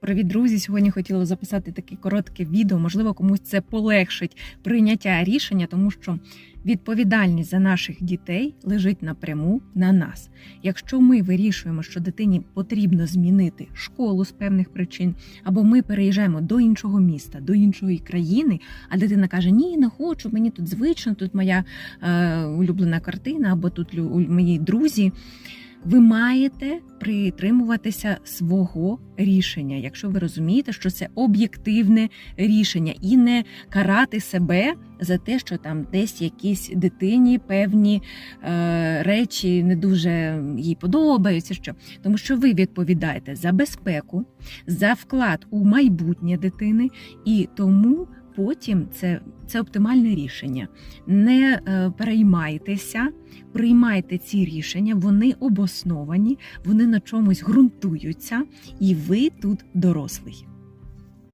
Привіт, друзі! Сьогодні хотіла записати таке коротке відео. Можливо, комусь це полегшить прийняття рішення, тому що відповідальність за наших дітей лежить напряму на нас. Якщо ми вирішуємо, що дитині потрібно змінити школу з певних причин, або ми переїжджаємо до іншого міста, до іншої країни, а дитина каже: Ні, не хочу, мені тут звично, тут моя е, улюблена картина, або тут мої друзі. Ви маєте притримуватися свого рішення, якщо ви розумієте, що це об'єктивне рішення, і не карати себе за те, що там десь якійсь дитині певні е, речі не дуже їй подобаються. Що тому, що ви відповідаєте за безпеку, за вклад у майбутнє дитини, і тому потім це, це оптимальне рішення. Не е, переймайтеся, приймайте ці рішення, вони обосновані, вони на чомусь ґрунтуються, і ви тут дорослий.